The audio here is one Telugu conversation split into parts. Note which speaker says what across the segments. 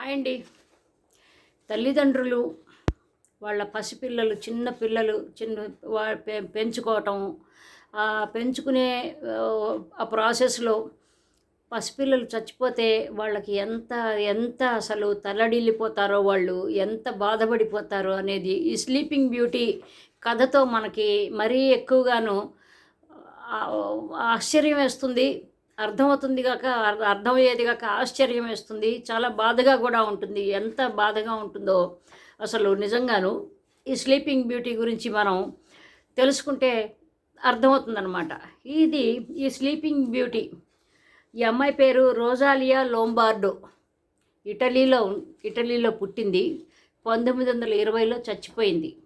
Speaker 1: హాయ్ అండి. తల్లిదండ్రులు వాళ్ళ పసిపిల్లలు చిన్న పిల్లలు చిన్న వా పె- పెంచుకోవటం ఆ పెంచుకునే ఆ, ప్రాసెస్లో పసిపిల్లలు చచ్చిపోతే వాళ్ళకి ఎంత ఎంత అసలు తల్లడిల్లిపోతారో వాళ్ళు ఎంత బాధపడిపోతారో అనేది ఈ స్లీపింగ్ బ్యూటీ కథతో మనకి మరీ ఎక్కువగాను ఆశ్చర్యం వేస్తుంది. అర్థమవుతుంది కాక అర్థ- అర్థమయ్యేది కాక ఆశ్చర్యం వేస్తుంది. చాలా బాధగా కూడా ఉంటుంది. ఎంత బాధగా ఉంటుందో అసలు నిజంగాను ఈ స్లీపింగ్ బ్యూటీ గురించి మనం తెలుసుకుంటే అర్థమవుతుందన్నమాట. ఇది ఈ స్లీపింగ్ బ్యూటీ. ఈ అమ్మాయి పేరు రోజాలియా లోంబార్డో. ఇటలీలో ఇటలీలో పుట్టింది. పంతొమ్మిది వందల ఇరవైలో చచ్చిపోయింది.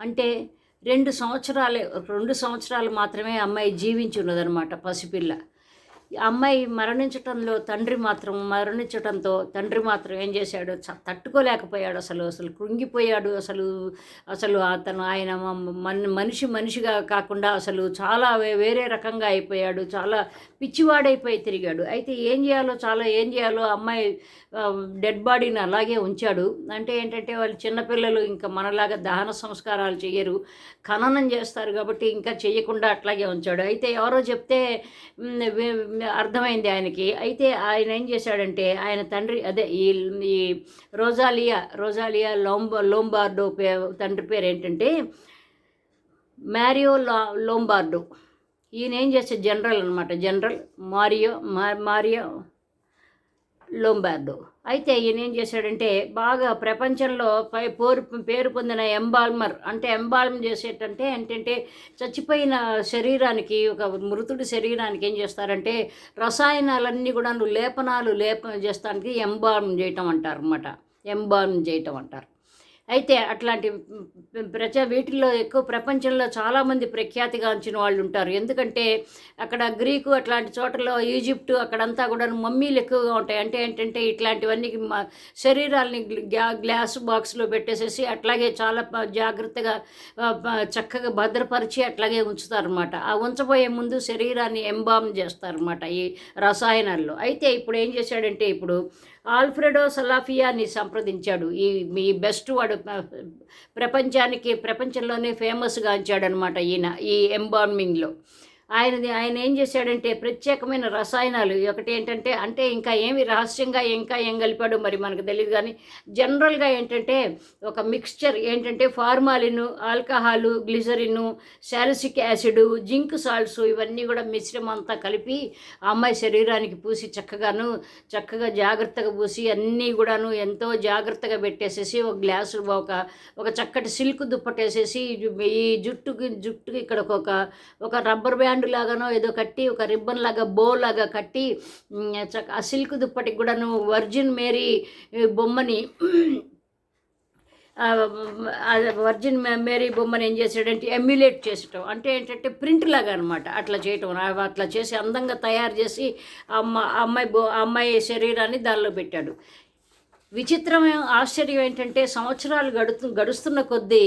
Speaker 1: అంటే రెండు సంవత్సరాలే రెండు సంవత్సరాలు మాత్రమే అమ్మాయి జీవించి ఉన్నదనమాట పసిపిల్ల. అమ్మాయి మరణించటంలో తండ్రి మాత్రం మరణించటంతో తండ్రి మాత్రం ఏం చేశాడు? చ- తట్టుకోలేకపోయాడు అసలు అసలు కృంగిపోయాడు అసలు అసలు అతను ఆయన మన మనిషి మనిషిగా కాకుండా అసలు చాలా వే- వేరే రకంగా అయిపోయాడు చాలా పిచ్చివాడైపోయి తిరిగాడు. అయితే ఏం చేయాలో చాలా ఏం చేయాలో అమ్మాయి డెడ్ బాడీని అలాగే ఉంచాడు. అంటే ఏంటంటే వాళ్ళు చిన్నపిల్లలు ఇంకా మనలాగా దహన సంస్కారాలు చేయరు ఖననం చేస్తారు కాబట్టి ఇంకా చేయకుండా అట్లాగే ఉంచాడు. అయితే ఎవరో చెప్తే అర్థమైంది ఆయనకి. అయితే ఆయన ఏం చేశాడంటే ఆయన తండ్రి అదే ఈ ఈ రోజాలియా రోజాలియా లోంబ లోంబార్డో పే తండ్రి పేరు ఏంటంటే మ్యారియో లా లోంబార్డో. ఈయన ఏం చేసే జనరల్ అనమాట జనరల్ మారియో మా మారియో లోంబార్డో. అయితే ఈయన ఏం చేశాడంటే బాగా ప్రపంచంలో పై పోరు పేరు పొందిన ఎంబాల్మర్ అంటే ఎంబాల్మ్ చేసేటంటే ఏంటంటే చచ్చిపోయిన శరీరానికి ఒక మృతుడి శరీరానికి ఏం చేస్తారంటే రసాయనాలన్నీ కూడా లేపనాలు లేప చేస్తానికి ఎంబాల్మ్ చేయటం అంటారు అనమాట ఎంబాల్మ్ చేయటం అంటారు. అయితే అట్లాంటి ప్రజ వీటిల్లో ఎక్కువ ప్రపంచంలో చాలామంది ప్రఖ్యాతిగాంచిన వాళ్ళు ఉంటారు. ఎందుకంటే అక్కడ గ్రీకు అట్లాంటి చోటలో ఈజిప్టు అక్కడంతా కూడా మమ్మీలు ఎక్కువగా ఉంటాయి. అంటే ఏంటంటే ఇట్లాంటివన్నీ శరీరాలని శరీరాల్ని గ్లా గ్లాస్ బాక్స్లో పెట్టేసేసి అట్లాగే చాలా జాగ్రత్తగా చక్కగా భద్రపరిచి అట్లాగే ఉంచుతారన్నమాట. ఆ ఉంచబోయే ముందు శరీరాన్ని ఎంబామ్ చేస్తారన్నమాట ఈ రసాయనాల్లో. అయితే ఇప్పుడు ఏం చేశాడంటే ఇప్పుడు ఆల్ఫ్రెడో సలాఫియాని సంప్రదించాడు. ఈ మీ బెస్ట్ వాడు ప్ర- ప్రపంచానికి ప్రపంచంలోనే ఫేమస్గా ఉంచాడనమాట ఈయన ఈ ఎంబార్మింగ్లో ఆయనది ఆయన ఏం చేశాడంటే ప్రత్యేకమైన రసాయనాలు. ఒకటి ఏంటంటే అంటే ఇంకా ఏమి రహస్యంగా ఇంకా ఏం కలిపాడు మరి మనకు తెలియదు కానీ జనరల్గా ఏంటంటే ఒక మిక్స్చర్ ఏంటంటే formalin alcohol glycerin salicylic acid zinc salts ఇవన్నీ కూడా మిశ్రమం అంతా కలిపి ఆ అమ్మాయి శరీరానికి పూసి చక్కగాను చక్కగా జాగ్రత్తగా పూసి అన్నీ కూడాను ఎంతో జాగ్రత్తగా పెట్టేసేసి ఒక గ్లాసు ఒక ఒక చక్కటి సిల్క్ దుప్పటేసేసి ఈ జుట్టుకి జుట్టుకి ఇక్కడ ఒక ఒక రబ్బర్ బ్యాండ్ లాగానో ఏదో కట్టి ఒక రిబ్బన్ లాగా బో లాగా కట్టి ఆ సిల్క్ దుప్పటికి కూడాను వర్జిన్ మేరీ బొమ్మని వర్జిన్ మే- మేరీ బొమ్మని ఏం చేసాడంటే ఎమ్యులేట్ చేసటం అంటే ఏంటంటే ప్రింట్ లాగా అనమాట అట్లా చేయటం. అట్లా చేసి అందంగా తయారు చేసి అమ్మ అమ్మాయి బొ ఆ అమ్మాయి శరీరాన్ని దానిలో పెట్టాడు. విచిత్రమైన ఆశ్చర్యం ఏంటంటే సంవత్సరాలు గడుతు గడుస్తున్న కొద్దీ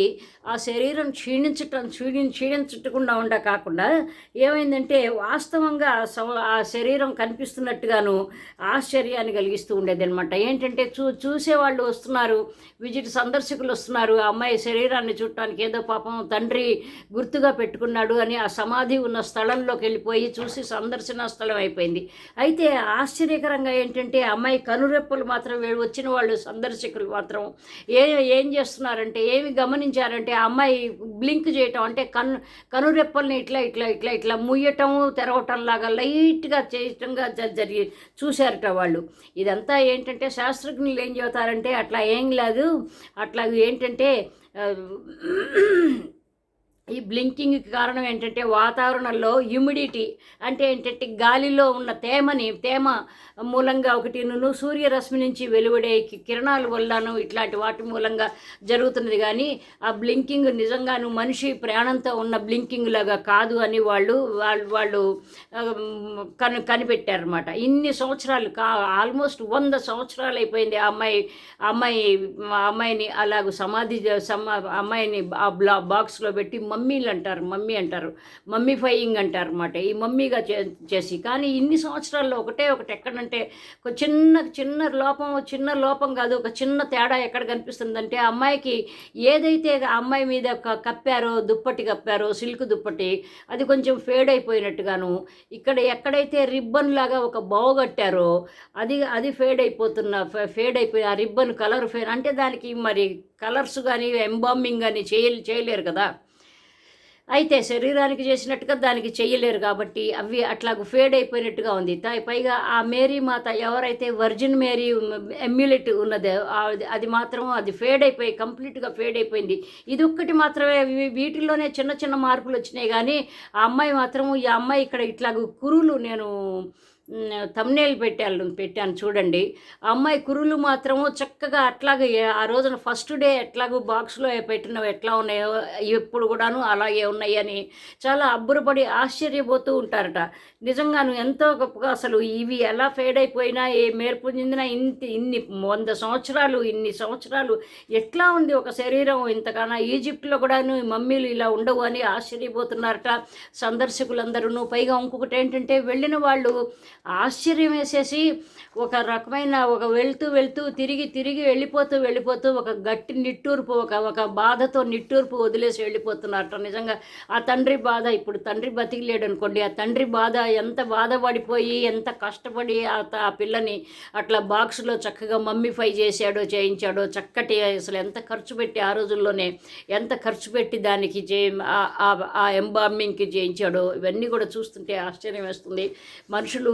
Speaker 1: ఆ శరీరం క్షీణించటం క్షీణి క్షీణించకుండా ఉండ కాకుండా ఏమైందంటే వాస్తవంగా ఆ ఆ శరీరం కనిపిస్తున్నట్టుగాను ఆశ్చర్యాన్ని కలిగిస్తూ ఉండేదన్నమాట. ఏంటంటే చూ చూసేవాళ్ళు వస్తున్నారు విజిట్ సందర్శకులు వస్తున్నారు ఆ అమ్మాయి శరీరాన్ని చూడటానికి ఏదో పాపం తండ్రి గుర్తుగా పెట్టుకున్నాడు అని ఆ సమాధి ఉన్న స్థలంలోకి వెళ్ళిపోయి చూసి సందర్శన స్థలం అయిపోయింది. అయితే ఆశ్చర్యకరంగా ఏంటంటే ఆ అమ్మాయి కనురెప్పలు మాత్రం వచ్చిన వాళ్ళు సందర్శకులు మాత్రం ఏ ఏం చేస్తున్నారంటే ఏమి గమనించారంటే ఆ అమ్మాయి బ్లింక్ చేయటం అంటే కను కనురెప్పల్ని ఇట్లా ఇట్లా ఇట్లా ఇట్లా ముయ్యటం తెరవటం లాగా లైట్గా చేయటంగా జరిగి చూశారట వాళ్ళు. ఇదంతా ఏంటంటే శాస్త్రజ్ఞులు ఏం చెబుతారంటే అట్లా ఏం లేదు. అట్లా ఏంటంటే ఈ బ్లింకింగ్కి కారణం ఏంటంటే వాతావరణంలో హ్యూమిడిటీ అంటే ఏంటంటే గాలిలో ఉన్న తేమని తేమ మూలంగా ఒకటి నువ్వు సూర్యరశ్మి నుంచి వెలువడే కిరణాలు కిరణాల వల్లను ఇట్లాంటి వాటి మూలంగా జరుగుతున్నది. కానీ ఆ బ్లింకింగ్ నిజంగాను మనిషి ప్రాణంతో ఉన్న బ్లింకింగ్ లాగా కాదు అని వాళ్ళు వాళ్ళు వాళ్ళు కను కనిపెట్టారనమాట ఇన్ని సంవత్సరాలు కా ఆల్మోస్ట్ వంద సంవత్సరాలు అయిపోయింది ఆ అమ్మాయి ఆ అమ్మాయి అమ్మాయిని అలాగ సమాధి సమా అమ్మాయిని ఆ బ్లా బాక్స్లో పెట్టి మమ్మీలు అంటారు మమ్మీ అంటారు మమ్మీ ఫైయింగ్ అంటారు అనమాట ఈ మమ్మీగా చే చేసి. కానీ ఇన్ని సంవత్సరాల్లో ఒకటే ఒకటి ఎక్కడంటే ఒక చిన్న చిన్న లోపం చిన్న లోపం కాదు ఒక చిన్న తేడా ఎక్కడ కనిపిస్తుందంటే ఆ అమ్మాయికి ఏదైతే ఆ అమ్మాయి మీద కప్పారో దుప్పటి కప్పారో సిల్క్ దుప్పటి అది కొంచెం ఫేడ్ అయిపోయినట్టుగాను ఇక్కడ ఎక్కడైతే రిబ్బన్ లాగా ఒక బావు కట్టారో అది అది ఫేడ్ అయిపోతున్న ఫేడ్ అయిపోయి ఆ రిబ్బన్ కలర్ ఫేడ్ అంటే దానికి మరి కలర్స్ కానీ ఎంబామింగ్ కానీ చేయ చేయలేరు కదా. అయితే శరీరానికి చేసినట్టుగా దానికి చేయలేరు కాబట్టి అవి అట్లా ఫేడ్ అయిపోయినట్టుగా ఉంది. పైగా ఆ మేరీ మాత ఎవరైతే వర్జిన్ మేరీ ఎమ్యులెట్ ఉన్నదో అది మాత్రం అది ఫేడ్ అయిపోయి కంప్లీట్గా ఫేడ్ అయిపోయింది. ఇది ఒక్కటి మాత్రమే వీటిల్లోనే చిన్న చిన్న మార్పులు వచ్చినాయి. కానీ ఆ అమ్మాయి మాత్రం ఈ అమ్మాయి ఇక్కడ ఇట్లా కురులు నేను తమ్నేల్ పెట్టాను పెట్టాను చూడండి. ఆ అమ్మాయి కురులు మాత్రము చక్కగా అట్లాగే ఆ రోజున ఫస్ట్ డే ఎట్లాగో బాక్స్లో పెట్టినవి ఎట్లా ఉన్నాయో ఎప్పుడు కూడాను అలాగే ఉన్నాయి అని చాలా అబ్బురపడి ఆశ్చర్యపోతూ ఉంటారట. నిజంగాను ఎంతో గొప్పగా అసలు ఇవి ఎలా ఫేడ్ అయిపోయినా ఏ మేర్పు చెందిన ఇంత ఇన్ని వంద సంవత్సరాలు ఇన్ని సంవత్సరాలు ఎట్లా ఉంది ఒక శరీరం? ఇంతకన్నా ఈజిప్ట్లో కూడాను మమ్మీలు ఇలా ఉండవు అని ఆశ్చర్యపోతున్నారట. సందర్శకులందరూ పైగా ఇంకొకటి ఏంటంటే వెళ్ళిన వాళ్ళు ఆశ్చర్యం వేసేసి ఒక రకమైన ఒక వెళ్తూ వెళ్తూ తిరిగి తిరిగి వెళ్ళిపోతూ వెళ్ళిపోతూ ఒక గట్టి నిట్టూర్పు ఒక ఒక బాధతో నిట్టూర్పు వదిలేసి వెళ్ళిపోతున్నారట నిజంగా ఆ తండ్రి బాధ ఇప్పుడు తండ్రి బతికిలేడు అనుకోండి ఆ తండ్రి బాధ ఎంత బాధపడిపోయి ఎంత కష్టపడి ఆ ఆ పిల్లని అట్లా బాక్స్లో చక్కగా మమ్మీఫై చేశాడో చేయించాడో చక్కటి అసలు ఎంత ఖర్చు పెట్టి ఆ రోజుల్లోనే ఎంత ఖర్చు పెట్టి దానికి చే ఆ- ఆ- చేయించాడో ఇవన్నీ కూడా చూస్తుంటే ఆశ్చర్యం వేస్తుంది. మనుషులు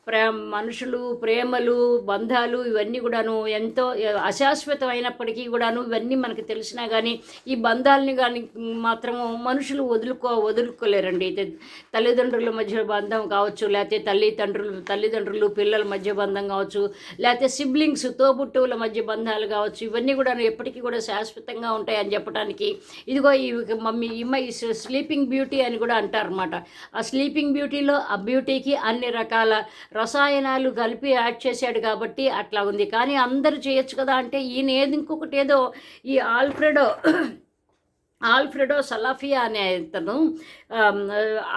Speaker 1: మనుషులు ప్రేమలు బంధాలు ఇవన్నీ కూడాను ఎంతో అశాశ్వతమైనప్పటికీ కూడాను ఇవన్నీ మనకు తెలిసినా కానీ ఈ బంధాలని కానీ మాత్రము మనుషులు వదులుకో వదులుకోలేరండి. ఇది తల్లిదండ్రుల మధ్య బంధం కావచ్చు లేకపోతే తల్లిదండ్రులు తల్లిదండ్రులు పిల్లల మధ్య బంధం కావచ్చు లేకపోతే సిబ్లింగ్స్ తోబుట్టువుల మధ్య బంధాలు కావచ్చు ఇవన్నీ కూడాను ఎప్పటికీ కూడా శాశ్వతంగా ఉంటాయని చెప్పడానికి ఇదిగో ఈ మమ్మీ ఇమ్మాయి స్లీపింగ్ బ్యూటీ అని కూడా అంటారన్నమాట. ఆ స్లీపింగ్ బ్యూటీలో ఆ బ్యూటీకి అన్ని రకాల రసాయనాలు కలిపి యాడ్ చేశాడు కాబట్టి అట్లా ఉంది. కానీ అందరూ చేయొచ్చు కదా అంటే ఈయన ఏది ఇంకొకటి ఏదో ఈ ఆల్ఫ్రెడో ఆల్ఫ్రెడో సలాఫియా అనే అతను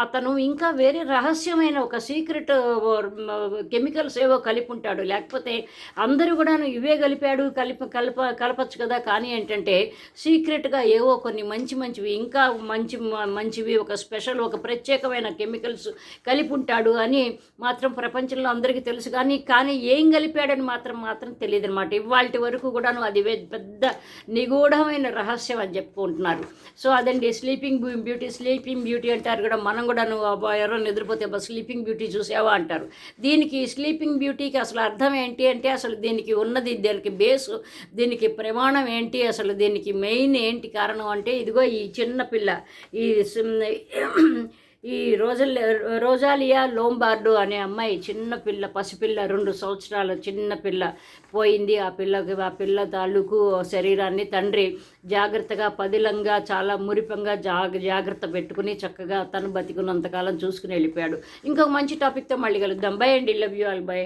Speaker 1: అతను ఇంకా వేరే రహస్యమైన ఒక సీక్రెట్ కెమికల్స్ ఏవో కలిపి ఉంటాడు లేకపోతే అందరూ కూడా ఇవే కలిపాడు కలిప కలప కలపచ్చు కదా. కానీ ఏంటంటే సీక్రెట్గా ఏవో కొన్ని మంచి మంచివి ఇంకా మంచి మంచివి ఒక స్పెషల్ ఒక ప్రత్యేకమైన కెమికల్స్ కలిపి ఉంటాడు అని మాత్రం ప్రపంచంలో అందరికీ తెలుసు. కానీ కానీ ఏం కలిపాడని మాత్రం మాత్రం తెలియదు అనమాట ఇవాళ వరకు కూడాను అది పెద్ద నిగూఢమైన రహస్యం అని చెప్పుకుంటున్నారు. సో అదండి స్లీపింగ్ బ్యూటీ స్లీపింగ్ బ్యూటీ అంటారు కూడా మనం కూడా నువ్వు ఎవరో నిద్రపోతే స్లీపింగ్ బ్యూటీ చూసావా అంటారు. దీనికి స్లీపింగ్ బ్యూటీకి అసలు అర్థం ఏంటి అంటే అసలు దీనికి ఉన్నది దీనికి బేసు దీనికి ప్రమాణం ఏంటి అసలు దీనికి మెయిన్ ఏంటి కారణం అంటే ఇదిగో ఈ చిన్న పిల్ల ఈ సిమ్- ఈ రోజల్ రోజాలియా లోంబార్డు అనే అమ్మాయి చిన్న పిల్ల పసిపిల్ల రెండు సంవత్సరాల చిన్న పిల్ల పోయింది. ఆ పిల్లకి ఆ పిల్ల తాలూకు శరీరాన్ని తండ్రి జాగ్రత్తగా పదిలంగా చాలా మురిపంగా జాగ జాగ్రత్త పెట్టుకుని చక్కగా తను బతికున్నంతకాలం చూసుకుని వెళ్ళిపోయాడు. ఇంకొక మంచి టాపిక్తో మళ్ళీ కలుద్దాం. బై అండి. Love you all by